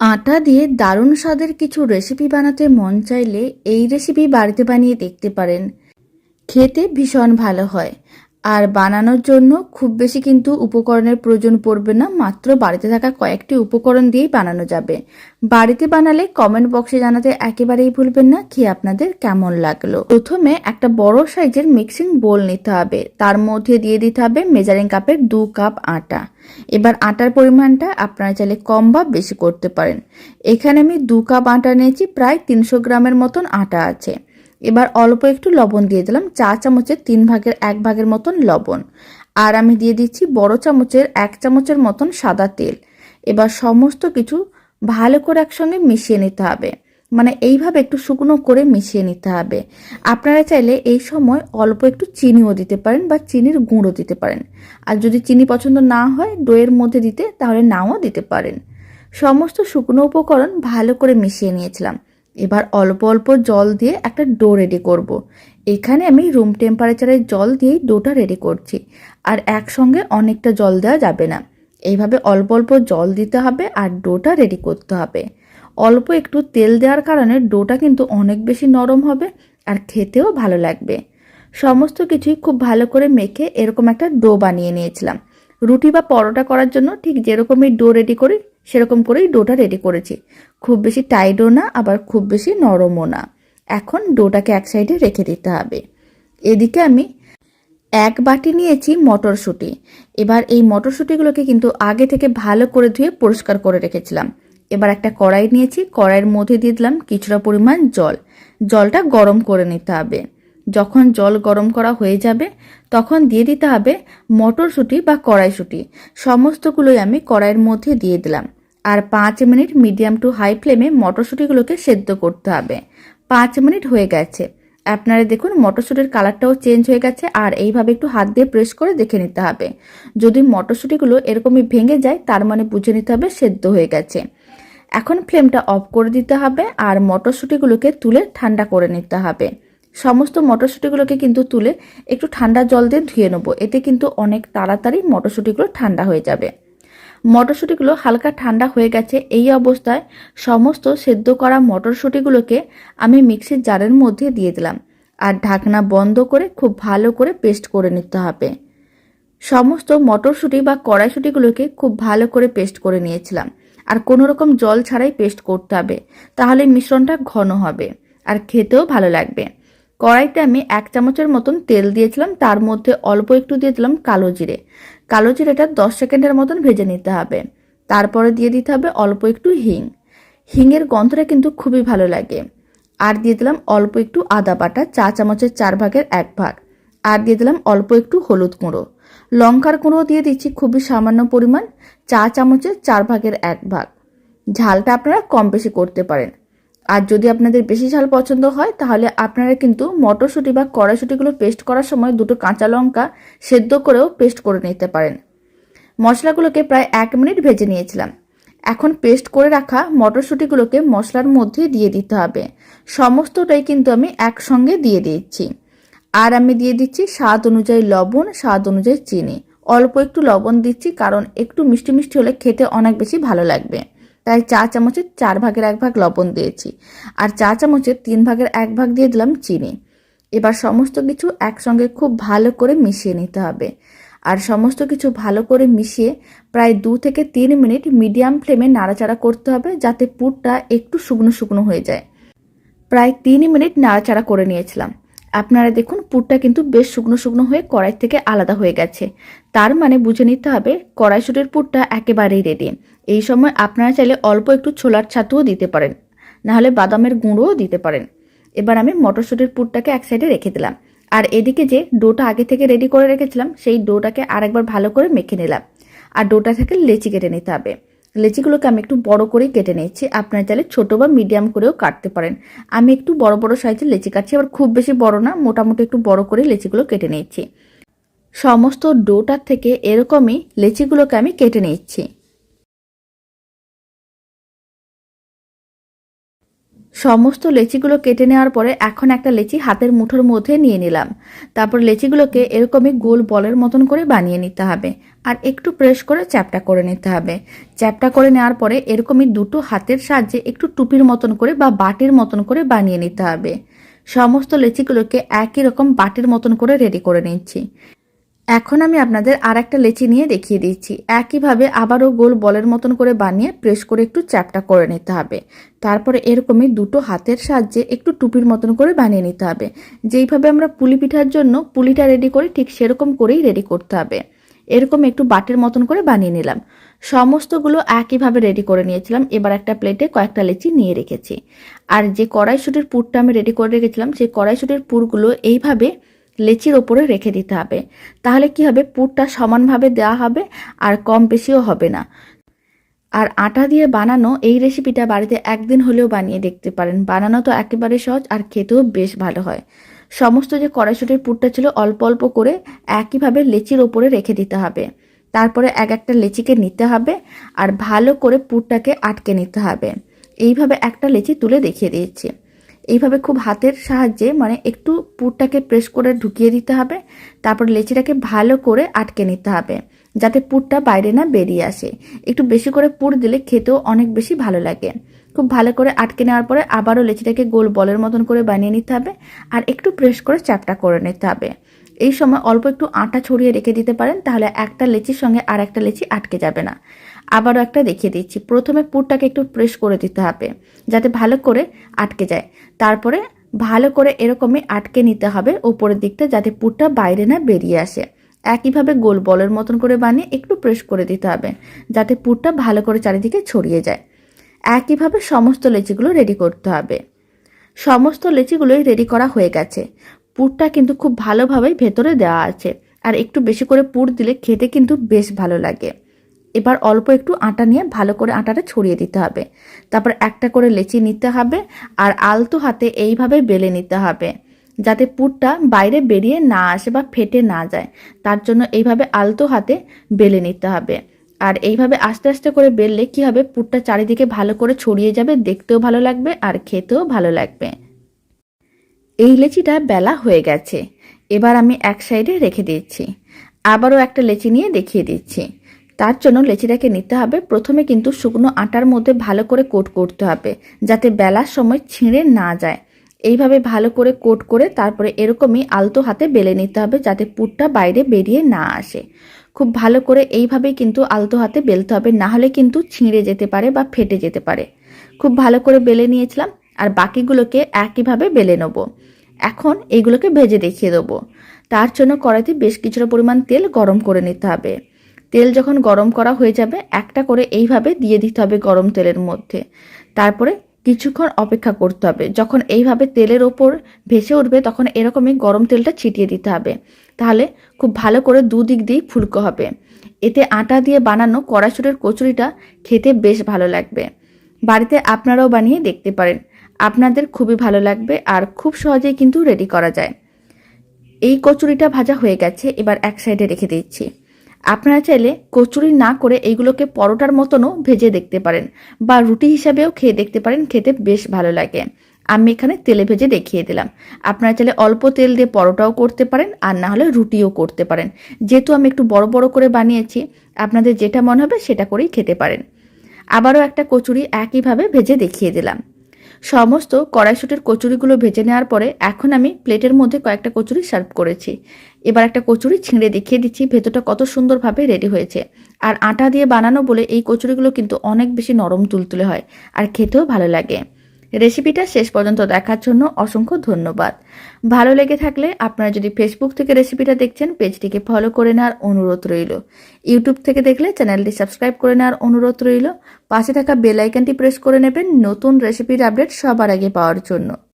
আটা দিয়ে দারুণ স্বাদের কিছু রেসিপি বানাতে মন চাইলে এই রেসিপি বাড়িতে বানিয়ে দেখতে পারেন। খেতে ভীষণ ভালো হয়। আর বানানোর জন্য খুব বেশি কিন্তু উপকরণের প্রয়োজন পড়বে না, মাত্র বাড়িতে থাকা কয়েকটি উপকরণ দিয়েই বানানো যাবে। বাড়িতে বানালে কমেন্ট বক্সে জানাতে একেবারেই ভুলবেন না খেয়ে আপনাদের কেমন লাগল। প্রথমে একটা বড় সাইজের মিক্সিং বোল নিতে হবে। তার মধ্যে দিয়ে দিতে হবে মেজারিং কাপের দু কাপ আটা। এবার আটার পরিমাণটা আপনারা চাইলে কম বা বেশি করতে পারেন। এখানে আমি দু কাপ আটা নিয়েছি, প্রায় তিনশো গ্রামের মতন আটা আছে। এবার অল্প একটু লবণ দিয়ে দিলাম চা চামচের তিন ভাগের এক ভাগের মতন লবণ। আর আমি দিয়ে দিচ্ছি বড় চামচের এক চামচের মতন সাদা তেল। এবার সমস্ত কিছু ভালো করে একসঙ্গে মিশিয়ে নিতে হবে। মানে এইভাবে একটু শুকনো করে মিশিয়ে নিতে হবে। আপনারা চাইলে এই সময় অল্প একটু চিনিও দিতে পারেন বা চিনির গুঁড়ো দিতে পারেন। আর যদি চিনি পছন্দ না হয়, দইয়ের মধ্যে দিতে, তাহলে নাও দিতে পারেন। সমস্ত শুকনো উপকরণ ভালো করে মিশিয়ে নিয়েছিলাম। এবার অল্প অল্প জল দিয়ে একটা ডো রেডি করব। এখানে আমি রুম টেম্পারেচারের জল দিয়েই ডোটা রেডি করছি। আর একসঙ্গে অনেকটা জল দেওয়া যাবে না। এইভাবে অল্প অল্প জল দিতে হবে আর ডোটা রেডি করতে হবে। অল্প একটু তেল দেওয়ার কারণে ডোটা কিন্তু অনেক বেশি নরম হবে আর খেতেও ভালো লাগবে। সমস্ত কিছুই খুব ভালো করে মেখে এরকম একটা ডো বানিয়ে নিয়েছিলাম। রুটি বা পরোটা করার জন্য ঠিক যেরকমই ডো রেডি করি সেরকম করেই ডোটা রেডি করেছি। খুব বেশি টাইটও না, আবার খুব বেশি নরমও না। এখন ডোটাকে এক সাইডে রেখে দিতে হবে। এদিকে আমি এক বাটি নিয়েছি মটরশুঁটি। এবার এই মটরশুঁটিগুলোকে কিন্তু আগে থেকে ভালো করে ধুয়ে পরিষ্কার করে রেখেছিলাম। এবার একটা কড়াই নিয়েছি, কড়াইয়ের মধ্যে দিয়ে দিলাম কিছুটা পরিমাণ জল। জলটা গরম করে নিতে হবে। যখন জল গরম করা হয়ে যাবে, তখন দিয়ে দিতে হবে মটরশুঁটি বা কড়াইশুঁটি। সমস্তগুলোই আমি কড়াইয়ের মধ্যে দিয়ে দিলাম। আর পাঁচ মিনিট মিডিয়াম টু হাই ফ্লেমে মটরশুঁটিগুলোকে সেদ্ধ করতে হবে। পাঁচ মিনিট হয়ে গেছে। আপনারা দেখুন, মটরশুঁটির কালারটাও চেঞ্জ হয়ে গেছে আর এইভাবে একটু হাত দিয়ে প্রেস করে দেখে নিতে হবে। যদি মটরশুঁটিগুলো এরকমই ভেঙে যায়, তার মানে বুঝে নিতে হবে সেদ্ধ হয়ে গেছে। এখন ফ্লেমটা অফ করে দিতে হবে আর মটরশুঁটিগুলোকে তুলে ঠান্ডা করে নিতে হবে। সমস্ত মটরশুঁটিগুলোকে কিন্তু তুলে একটু ঠান্ডা জল দিয়ে ধুয়ে নেব। এতে কিন্তু অনেক তাড়াতাড়ি মটরশুঁটিগুলো ঠান্ডা হয়ে যাবে। মটরশুঁটিগুলো হালকা ঠান্ডা হয়ে গেছে। এই অবস্থায় সমস্ত সেদ্ধ করা মটরশুঁটিগুলোকে আমি মিক্সির জারের মধ্যে দিয়ে দিলাম আর ঢাকনা বন্ধ করে খুব ভালো করে পেস্ট করে নিতে হবে। সমস্ত মটরশুঁটি বা কড়াইশুঁটিগুলোকে খুব ভালো করে পেস্ট করে নিয়েছিলাম। আর কোনো রকম জল ছাড়াই পেস্ট করতে হবে, তাহলে মিশ্রণটা ঘন হবে আর খেতেও ভালো লাগবে। কড়াইতে আমি এক চামচের মতন তেল দিয়েছিলাম, তার মধ্যে অল্প একটু দিয়ে দিলাম কালো জিরে। কালো জিরেটা দশ সেকেন্ডের মতন ভেজে নিতে হবে। তারপরে দিয়ে দিতে হবে অল্প একটু হিং। হিংয়ের গন্ধটা কিন্তু খুবই ভালো লাগে। আর দিয়ে দিলাম অল্প একটু আদা বাটা, চা চামচের চার ভাগের এক ভাগ। আর দিয়ে দিলাম অল্প একটু হলুদ গুঁড়ো। লঙ্কার গুঁড়ো দিয়ে দিচ্ছি খুবই সামান্য পরিমাণ, চা চামচের চার ভাগের এক ভাগ। ঝালটা আপনারা কম বেশি করতে পারেন। আর যদি আপনাদের বেশি ঝাল পছন্দ হয়, তাহলে আপনারা কিন্তু মটরশুঁটি বা কড়াইশুঁটিগুলো পেস্ট করার সময় দুটো কাঁচা লঙ্কা সেদ্ধ করেও পেস্ট করে নিতে পারেন। মশলাগুলোকে প্রায় এক মিনিট ভেজে নিয়েছিলাম। এখন পেস্ট করে রাখা মটরশুঁটিগুলোকে মশলার মধ্যে দিয়ে দিতে হবে। সমস্তটাই কিন্তু আমি একসঙ্গে দিয়ে দিচ্ছি। আর আমি দিয়ে দিচ্ছি স্বাদ অনুযায়ী লবণ, স্বাদ অনুযায়ী চিনি। অল্প একটু লবণ দিচ্ছি, কারণ একটু মিষ্টি মিষ্টি হলে খেতে অনেক বেশি ভালো লাগবে। তাই চা চামচের চার ভাগের এক ভাগ লবণ দিয়েছি। আর চা চামচের তিন ভাগের এক ভাগ দিয়ে দিলাম চিনি। এবার সমস্ত কিছু একসঙ্গে খুব ভালো করে মিশিয়ে নিতে হবে। আর সমস্ত কিছু ভালো করে মিশিয়ে প্রায় দু থেকে তিন মিনিট মিডিয়াম ফ্লেমে নাড়াচাড়া করতে হবে যাতে পুরটা একটু শুকনো শুকনো হয়ে যায়। প্রায় তিন মিনিট নাড়াচাড়া করে নিয়েছিলাম। আপনারা দেখুন পুরটা কিন্তু বেশ শুকনো শুকনো হয়ে কড়াই থেকে আলাদা হয়ে গেছে। তার মানে বুঝে নিতে হবে কড়াইশুটির পুরটা একেবারেই রেডি এই সময় আপনারা চাইলে অল্প একটু ছোলার ছাতুও দিতে পারেন, নাহলে বাদামের গুঁড়োও দিতে পারেন। এবার আমি মটরশুটির পুরটাকে এক সাইডে রেখে দিলাম। আর এদিকে যে ডোটা আগে থেকে রেডি করে রেখেছিলাম, সেই ডোটাকে আরেকবার ভালো করে মেখে নিলাম। আর ডোটা থেকে লেচি কেটে নিতে হবে। লেচিগুলোকে আমি একটু বড় করেই কেটে নিচ্ছি আপনারা চাইলে ছোট বা মিডিয়াম করেও কাটতে পারেন। আমি একটু বড় বড় সাইজের লেচি কাটছি, আবার খুব বেশি বড় না, মোটামুটি একটু বড় করে লেচিগুলো কেটে নিচ্ছি সমস্ত ডোটার থেকে এরকমই লেচিগুলোকে আমি কেটে নিচ্ছি সমস্ত লেচিগুলো কেটে নেওয়ার পরে এখন একটা লেচি হাতের মুঠোর মধ্যে নিয়ে নিলাম। তারপর লেচিগুলোকে এরকমই গোল বলের মতন করে বানিয়ে নিতে হবে আর একটু প্রেস করে চ্যাপটা করে নিতে হবে। চ্যাপটা করে নেওয়ার পরে এরকমই দুটো হাতের সাহায্যে একটু টুপির মতন করে বা বাটির মতন করে বানিয়ে নিতে হবে। সমস্ত লেচিগুলোকে একই রকম বাটির মতন করে রেডি করে নিচ্ছি। এখন আমি আপনাদের আর একটা লেচি নিয়ে দেখিয়ে দিচ্ছি। একইভাবে আবারও গোল বলের মতন করে বানিয়ে প্রেস করে একটু চ্যাপটা করে নিতে হবে। তারপরে এরকমই দুটো হাতের সাহায্যে একটু টুপির মতন করে বানিয়ে নিতে হবে। যেইভাবে আমরা পুলি পিঠার জন্য পুলিটা রেডি করি, ঠিক সেরকম করেই রেডি করতে হবে। এরকম একটু বাটের মতন করে বানিয়ে নিলাম। সমস্তগুলো একইভাবে রেডি করে নিয়েছিলাম। এবার একটা প্লেটে কয়েকটা লেচি নিয়ে রেখেছি। আর যে কড়াইশুটির পুরটা আমি রেডি করে রেখেছিলাম, সেই কড়াইশুটির পুরগুলো এইভাবে লেচির ওপরে রেখে দিতে হবে। তাহলে কি হবে? পুরটা সমানভাবে দেওয়া হবে আর কম বেশিও হবে না। আর আটা দিয়ে বানানো এই রেসিপিটা বাড়িতে একদিন হলেও বানিয়ে দেখতে পারেন। বানানো তো একেবারে সহজ আর খেতেও বেশ ভালো হয়। সমস্ত যে কড়াইশুটির পুরটা ছিল অল্প অল্প করে একইভাবে লেচির ওপরে রেখে দিতে হবে। তারপরে এক একটা লেচিকে নিতে হবে আর ভালো করে পুরটাকে আটকে নিতে হবে। এইভাবে একটা লেচি তুলে দেখিয়ে দিয়েছি। এইভাবে খুব হাতের সাহায্যে মানে একটু পুরটাকে প্রেস করে ঢুকিয়ে দিতে হবে, তারপর লেচিটাকে ভালো করে আটকে নিতে হবে, যাতে পুরটা বাইরে না বেরিয়ে আসে। একটু বেশি করে পুর দিলে খেতেও অনেক বেশি ভালো লাগে। খুব ভালো করে আটকে নেওয়ার পরে আবারও লেচিটাকে গোল বলের মতন করে বানিয়ে নিতে হবে, আর একটু প্রেস করে চাপটা করে নিতে হবে। এই সময় অল্প একটু আটা ছড়িয়ে রেখে দিতে পারেন, তাহলে একটা লেচির সঙ্গে আর একটা লেচি আটকে যাবে না। আবারও একটা দেখিয়ে দিচ্ছি। প্রথমে পুরটাকে একটু প্রেস করে দিতে হবে, যাতে ভালো করে আটকে যায়। তারপরে ভালো করে এরকমই আটকে নিতে হবে ওপরের দিকটা, যাতে পুরটা বাইরে না বেরিয়ে আসে। একইভাবে গোল বলের মতন করে বানিয়ে একটু প্রেস করে দিতে হবে, যাতে পুরটা ভালো করে চারিদিকে ছড়িয়ে যায়। একইভাবে সমস্ত লেচিগুলো রেডি করতে হবে। সমস্ত লেচিগুলোই রেডি করা হয়ে গেছে। পুরটা কিন্তু খুব ভালোভাবেই ভেতরে দেওয়া আছে। আর একটু বেশি করে পুর দিলে খেতে কিন্তু বেশ ভালো লাগে। এবার অল্প একটু আটা নিয়ে ভালো করে আটাটা ছড়িয়ে দিতে হবে। তারপর একটা করে লেচি নিতে হবে আর আলতো হাতে এইভাবে বেলে নিতে হবে। যাতে পুরটা বাইরে বেরিয়ে না আসে বা ফেটে না যায়। তার জন্য এইভাবে আলতো হাতে বেলে নিতে হবে। আর এইভাবে আস্তে আস্তে করে বেললে কি হবে? পুরটা চারিদিকে ভালো করে ছড়িয়ে যাবে, দেখতেও ভালো লাগবে আর খেতেও ভালো লাগবে। এই লেচিটা বেলা হয়ে গেছে। এবার আমি এক সাইডে রেখে দিচ্ছি। আবারও একটা লেচি নিয়ে দেখিয়ে দিচ্ছি। তার জন্য লেচিটাকে নিতে হবে। প্রথমে কিন্তু শুকনো আটার মধ্যে ভালো করে কোট করতে হবে, যাতে বেলার সময় ছিঁড়ে না যায়। এইভাবে ভালো করে কোট করে তারপরে এরকমই আলতো হাতে বেলে নিতে হবে, যাতে পুরটা বাইরে বেরিয়ে না আসে। খুব ভালো করে এইভাবেই কিন্তু আলতো হাতে বেলতে হবে, না হলে কিন্তু ছিঁড়ে যেতে পারে বা ফেটে যেতে পারে। খুব ভালো করে বেলে নিয়েছিলাম। আর বাকিগুলোকে একইভাবে বেলে নেব। এখন এইগুলোকে ভেজে দেখিয়ে দেবো। তার জন্য কড়াইতে বেশ কিছুটা পরিমাণ তেল গরম করে নিতে হবে। তেল যখন গরম করা হয়ে যাবে, একটা করে এইভাবে দিয়ে দিতে হবে গরম তেলের মধ্যে। তারপরে কিছুক্ষণ অপেক্ষা করতে হবে। যখন এইভাবে তেলের ওপর ভেসে উঠবে, তখন এরকমই গরম তেলটা ছিটিয়ে দিতে হবে। তাহলে খুব ভালো করে দুদিক দিয়েই ফুলকো হবে। এতে আটা দিয়ে বানানো কড়াইশুটের কচুরিটা খেতে বেশ ভালো লাগবে। বাড়িতে আপনারাও বানিয়ে দেখতে পারেন। আপনাদের খুবই ভালো লাগবে আর খুব সহজেই কিন্তু রেডি করা যায়। এই কচুরিটা ভাজা হয়ে গেছে, এবার এক সাইডে রেখে দিচ্ছি। আপনারা চাইলে কচুরি না করে এইগুলোকে পরোটার মতনও ভেজে দেখতে পারেন বা রুটি হিসাবেও খেয়ে দেখতে পারেন, খেতে বেশ ভালো লাগে। আমি এখানে তেলে ভেজে দেখিয়ে দিলাম। আপনারা চাইলে অল্প তেল দিয়ে পরোটাও করতে পারেন আর না হলে রুটিও করতে পারেন। যেহেতু আমি একটু বড় বড় করে বানিয়েছি, আপনাদের যেটা মনে হবে সেটা করেই খেতে পারেন। আবারও একটা কচুরি একইভাবে ভেজে দেখিয়ে দিলাম। সমস্ত কড়াইশুটির কচুরিগুলো ভেজে নেওয়ার পরে এখন আমি প্লেটের মধ্যে কয়েকটা কচুরি সার্ভ করেছি। এবার একটা কচুরি ছিঁড়ে দেখিয়ে দিচ্ছি, ভেতরটা কত সুন্দরভাবে রেডি হয়েছে। আর আটা দিয়ে বানানো বলে এই কচুরিগুলো কিন্তু অনেক বেশি নরম তুলতুলে হয়, আর খেতেও ভালো লাগে। রেসিপিটা শেষ পর্যন্ত দেখার জন্য অসংখ্য ধন্যবাদ। ভালো লেগে থাকলে আপনারা যদি ফেসবুক থেকে রেসিপিটা দেখছেন, পেজটিকে ফলো করে নেওয়ার অনুরোধ রইল। ইউটিউব থেকে দেখলে চ্যানেলটি সাবস্ক্রাইব করে নেওয়ার অনুরোধ রইল। পাশে থাকা বেল প্রেস করে নেবেন নতুন রেসিপির আপডেট সবার আগে পাওয়ার জন্য।